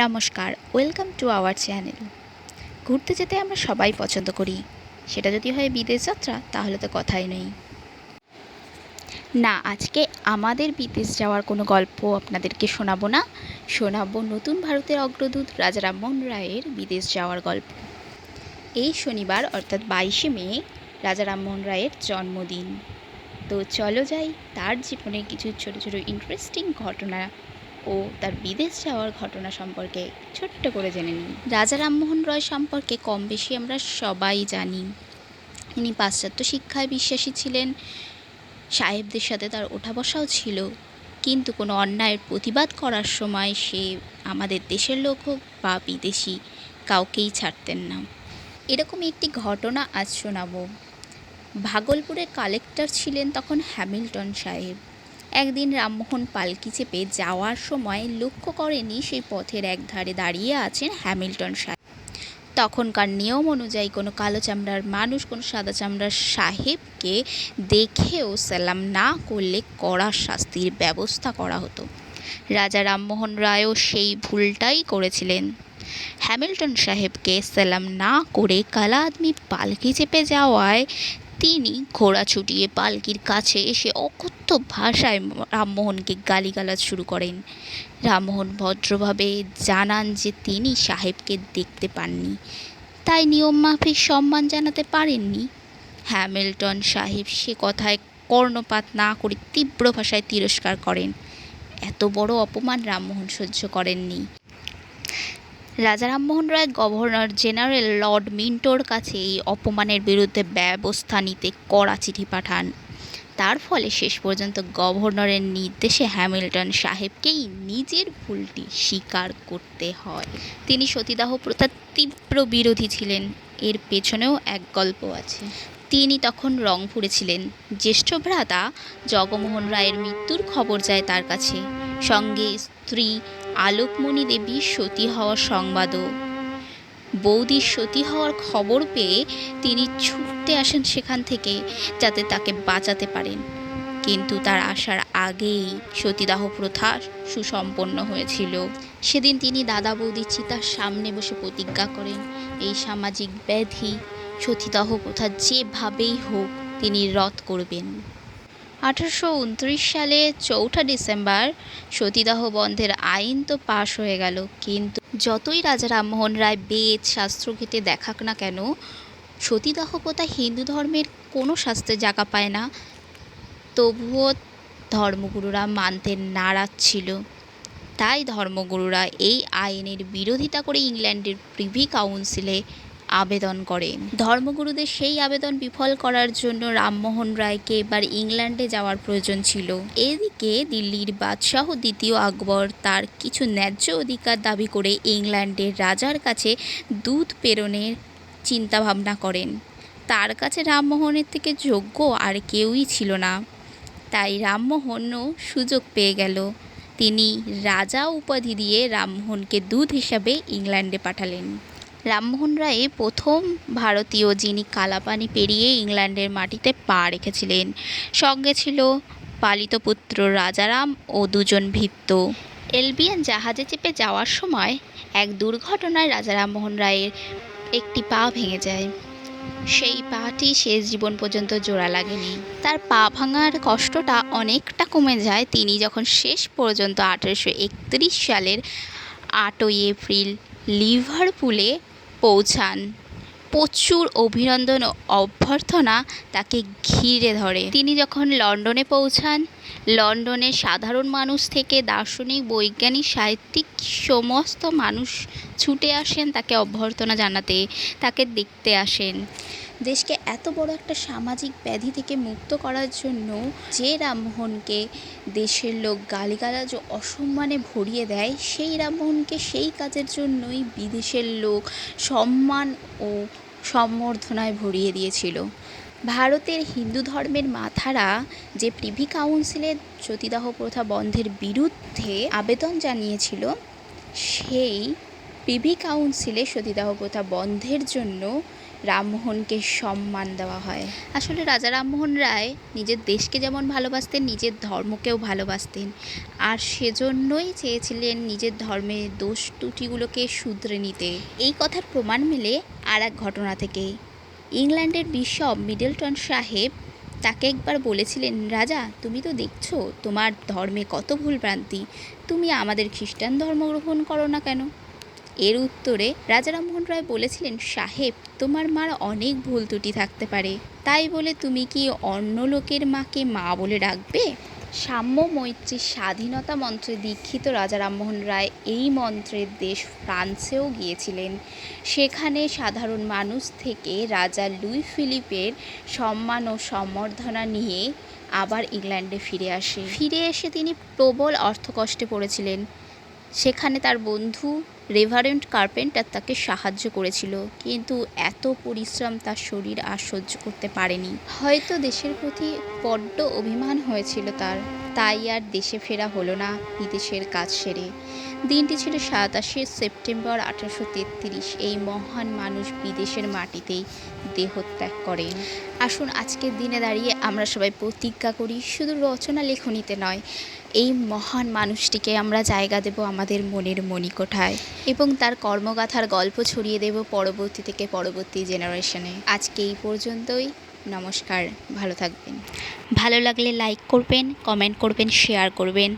নমস্কার, welcome to our channel. ঘুরতে যেতে আমরা সবাই পছন্দ করি। সেটা যদি হয় বিদেশ যাত্রা, তাহলে তো কথাই নেই। না, আজকে আমাদের বিদেশ যাওয়ার কোনো গল্প আপনাদেরকে শোনাবো না। শোনাবো নতুন ভারতের অগ্রদূত রাজা রামমোহন রায়ের বিদেশ যাওয়ার গল্প। এই শনিবার, অর্থাৎ বাইশে মে, রাজা রামমোহন রায়ের জন্মদিন। তো চলো যাই, তার জীবনের কিছু ছোট ছোট ইন্টারেস্টিং ঘটনা ও তার বিদেশ যাওয়ার ঘটনা সম্পর্কে ছোট্ট করে জেনে নিই রাজা রামমোহন রয় সম্পর্কে কম বেশি আমরা সবাই জানি। তিনি পাশ্চাত্য শিক্ষায় বিশ্বাসী ছিলেন, সাহেবদের সাথে তার ওঠা বসাও ছিল। কিন্তু কোনো অন্যায়ের প্রতিবাদ করার সময় সে আমাদের দেশের লোক হোক বা বিদেশি, কাউকেই ছাড়তেন না। এরকম একটি ঘটনা আজ শোনাবো। ভাগলপুরের কালেক্টর ছিলেন তখন হ্যামিল্টন সাহেব। একদিন রামমোহন পালকি চেপে যাওয়ার সময় লক্ষ্য করেনি সেই পথের এক ধারে দাঁড়িয়ে আছেন হ্যামিল্টন সাহেব। তখনকার নিয়ম অনুযায়ী কোনো কালো চামড়ার মানুষ, কোনো সাদা চামড়ার সাহেবকে দেখেও সালাম না করলে কড়া শাস্তির ব্যবস্থা করা হতো। রাজা রামমোহন রায়ও সেই ভুলটাই করেছিলেন। হ্যামিল্টন সাহেবকে সালাম না করে কালা আদমি পালকি চেপে যাওয়ায় তিনি ঘোড়া ছুটিয়ে পালকির কাছে এসে অকথ্য ভাষায় রামমোহনকে গালিগালাজ শুরু করেন। রামমোহন ভদ্রভাবে জানান যে তিনি সাহেবকে দেখতে পাননি। তাই নিয়ম মাফিক সম্মান জানাতে পারেননি। হ্যামিল্টন সাহেব সে কথায় কর্ণপাত না করে তীব্র ভাষায় তিরস্কার করেন। এত বড় অপমান রামমোহন সহ্য করেননি। Raja Rammohan Roy, governor general lord মিন্টোর কাছে এই অপমানের বিরুদ্ধে ব্যবস্থা নিতে কড়া চিঠি পাঠান। তার ফলে শেষ পর্যন্ত গভর্নরের নির্দেশে হ্যামিল্টন সাহেবকেই নিজের ভুলটি স্বীকার করতে হয়। তিনি সতীদাহ প্রথার তীব্র বিরোধী ছিলেন। এর পেছনেও এক গল্প আছে। তিনি তখন রংপুরে ছিলেন। জ্যেষ্ঠ ভ্রাতা জগমোহন রায়ের মৃত্যুর খবর যায় তার কাছে। সঙ্গে স্ত্রী আলোকমণি দেবী সতী হওয়ার সংবাদও। বৌদির সতী হওয়ার খবর পেয়ে তিনি ছুটতে আসেন সেখান থেকে যাতে তাকে বাঁচাতে পারেন। কিন্তু তার আসার আগেই সতীদাহ প্রথা সুসম্পন্ন হয়েছিল। সেদিন তিনি দাদা বৌদির চিতার সামনে বসে প্রতিজ্ঞা করেন, এই সামাজিক ব্যাধি সতীদাহ প্রথা যেভাবেই হোক, তিনি রদ করবেন। আঠারোশো উনত্রিশ সালে চৌঠা ডিসেম্বর সতীদাহ বন্ধের আইন তো পাশ হয়ে গেল। কিন্তু যতই রাজা রামমোহন রায় বেদ, শাস্ত্র ঘেটে দেখাক না কেন, সতীদাহ প্রথা হিন্দু ধর্মের কোনো শাস্ত্রে জায়গা পায় না। তবুও ধর্মগুরুরা মানতে নারাজ ছিল। তাই ধর্মগুরুরা এই আইনের বিরোধিতা করে ইংল্যান্ডের প্রিভি কাউন্সিলে আবেদন করেন ধর্মগুরুদের সেই আবেদন বিফল করার জন্য রামমোহন রায়কে এবার ইংল্যান্ডে যাওয়ার প্রয়োজন ছিল। এদিকে দিল্লির বাদশাহ দ্বিতীয় আকবর তার কিছু ন্যায্য অধিকার দাবি করে ইংল্যান্ডের রাজার কাছে দুধ প্রেরণের চিন্তাভাবনা করেন। তার কাছে রামমোহনের থেকে যোগ্য আর কেউই ছিল না। তাই রামমোহনও সুযোগ পেয়ে গেল। তিনি রাজা উপাধি দিয়ে রামমোহনকে দূত হিসাবে ইংল্যান্ডে পাঠালেন। রামমোহন রায় প্রথম ভারতীয় যিনি কালাপানি পেরিয়ে ইংল্যান্ডের মাটিতে পা রেখেছিলেন। সঙ্গে ছিল পালিত পুত্র রাজারাম ও দুজন ভৃত্য। এলবিয়ান জাহাজে চেপে যাওয়ার সময় এক দুর্ঘটনায় রাজা রামমোহন রায়ের একটি পা ভেঙে যায়। সেই পাটি শেষ জীবন পর্যন্ত জোড়া লাগেনি। তার পা ভাঙার কষ্টটা অনেকটা কমে যায়। তিনি যখন শেষ পর্যন্ত আঠেরোশো একত্রিশ সালের আটই এপ্রিল লিভারপুলে পৌঁছান। প্রচুর অভিনন্দন ও অভ্যর্থনা তাকে ঘিরে ধরে। তিনি যখন লন্ডনে পৌঁছান, লন্ডনে সাধারণ মানুষ থেকে দার্শনিক, বৈজ্ঞানিক, সাহিত্যিক সমস্ত মানুষ ছুটে আসেন তাকে অভ্যর্থনা জানাতে, তাকে দেখতে আসেন। দেশকে এত বড় একটা সামাজিক ব্যাধি থেকে মুক্ত করার জন্য যে রামমোহনকে দেশের লোক গালিগালাজ ও অসম্মানে ভরিয়ে দেয়, সেই রামমোহনকে সেই কাজের জন্যই বিদেশের লোক সম্মান ও সম্বর্ধনায় ভরিয়ে দিয়েছিল। ভারতের হিন্দু ধর্মের মাথারা যে প্রিভি কাউন্সিলের সতীদাহ প্রথা বন্ধের বিরুদ্ধে আবেদন জানিয়েছিল, সেই প্রিভি কাউন্সিলে সতীদাহ প্রথা বন্ধের জন্য রামমোহনকে সম্মান দেওয়া হয়। আসলে রাজা রামমোহন রায় নিজের দেশকে যেমন ভালোবাসতেন, নিজের ধর্মকেও ভালোবাসতেন। আর সেজন্যই চেয়েছিলেন নিজের ধর্মের দোষ ত্রুটিগুলোকে শুধরে নিতে। এই কথার প্রমাণ মেলে আর এক ঘটনা থেকে ইংল্যান্ডের বিশপ মিডলটন সাহেব তাকে একবার বলেছিলেন, রাজা, তুমি তো দেখছ, তোমার ধর্মে কত ভুলভ্রান্তি তুমি আমাদের খ্রিস্টান ধর্ম গ্রহণ করো না কেন? এর উত্তরে রাজা রামমোহন রায় বলেছিলেন, সাহেব, তোমার মার অনেক ভুল ত্রুটি থাকতে পারে। তাই বলে তুমি কি অন্য লোকের মাকে মা বলে ডাকবে? সাম্য মৈত্রী স্বাধীনতা মন্ত্রে দীক্ষিত রাজা রামমোহন রায় এই মন্ত্রের দেশ ফ্রান্সেও গিয়েছিলেন। সেখানে সাধারণ মানুষ থেকে রাজা লুই ফিলিপের সম্মান ও সম্বর্ধনা নিয়ে আবার ইংল্যান্ডে ফিরে আসে। ফিরে এসে তিনি প্রবল অর্থকষ্টে পড়েছিলেন। সেখানে তার বন্ধু রেভারেন্ট কার্পেন্টার তাকে সাহায্য করেছিল, কিন্তু এত পরিশ্রম তার শরীর আর সহ্য করতে পারেনি। হয়তো দেশের প্রতি বড্ড অভিমান হয়েছিল তার, তাই আর দেশে ফেরা হলো না বিদেশের কাজ সেরে। দিনটি ছিল সাতাশে সেপ্টেম্বর আঠারোশো তেত্রিশ, এই মহান মানুষ বিদেশের মাটিতেই দেহত্যাগ করেন। আসুন আজকের দিনে দাঁড়িয়ে আমরা সবাই প্রতিজ্ঞা করি, শুধু রচনা লেখনীতে নয় এই মহান মানুষটিকে আমরা জায়গা দেব আমাদের মনের মণিকোঠায় এবং তার কর্মগাথার গল্প ছড়িয়ে দেব পরবর্তী থেকে পরবর্তী জেনারেশনে আজকে এই পর্যন্তই। নমস্কার। ভালো থাকবেন। ভালো লাগলে লাইক করবেন কমেন্ট করবেন শেয়ার করবেন।